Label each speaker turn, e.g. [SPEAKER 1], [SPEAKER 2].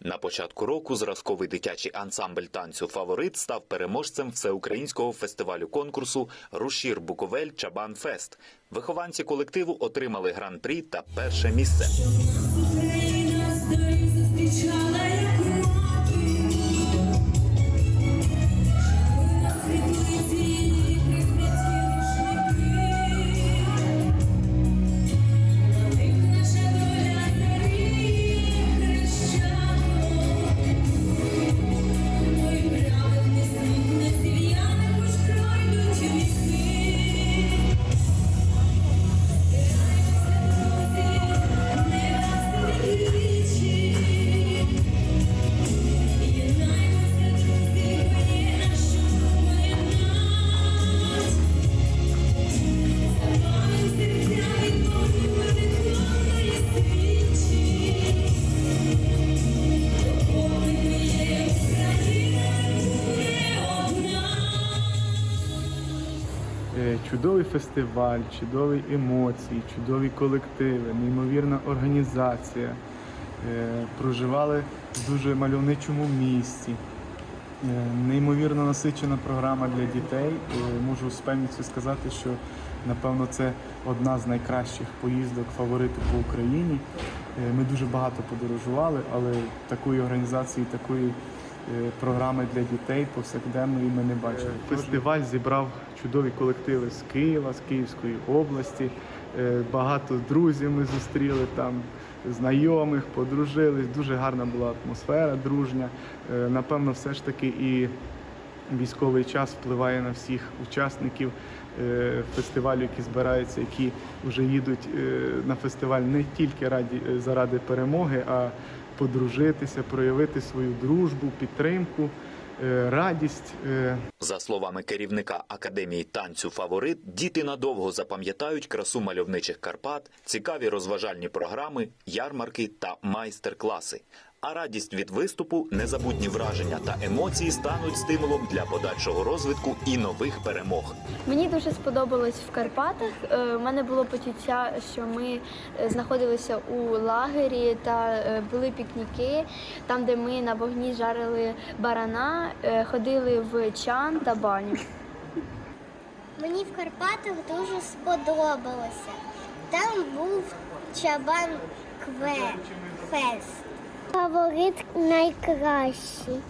[SPEAKER 1] На початку року зразковий дитячий ансамбль танцю Фаворит став переможцем всеукраїнського фестивалю конкурсу Рушір Буковель Чабан Фест. Вихованці колективу отримали гран-прі та перше місце.
[SPEAKER 2] Чудовий фестиваль, чудові емоції, чудові колективи, неймовірна організація. Е, Проживали в дуже мальовничому місці. Е, Неймовірно насичена програма для дітей. Е, Можу з певністю сказати, що напевно це одна з найкращих поїздок фаворити по Україні. Е, Ми дуже багато подорожували, але такої організації, такої е, програми для дітей повсякденної ми не бачили. Фестиваль зібрав чудові колективи з Києва, з Київської області. Е, Багато друзів ми зустріли там, знайомих, подружились. Дуже гарна була атмосфера, дружня. Е, Напевно, все ж таки і військовий час впливає на всіх учасників е, фестивалю, які збираються, які вже їдуть е, на фестиваль не тільки е, заради перемоги, а подружитися, проявити свою дружбу, підтримку, е, радість. е,
[SPEAKER 1] За словами керівника академії танцю Фаворит, діти надовго запам'ятають красу мальовничих Карпат, цікаві розважальні програми, ярмарки та майстер-класи. А радість від виступу, незабутні враження та емоції стануть стимулом для подальшого розвитку і нових перемог.
[SPEAKER 3] Мені дуже сподобалось в Карпатах. Е, У мене було почуття, що ми е, знаходилися у лагері та е, були пікніки, там, де ми на вогні жарили барана, е, ходили в чан та баню.
[SPEAKER 4] Мені в Карпатах дуже сподобалося. Там був чабан кве фест. Фаворит найкращий.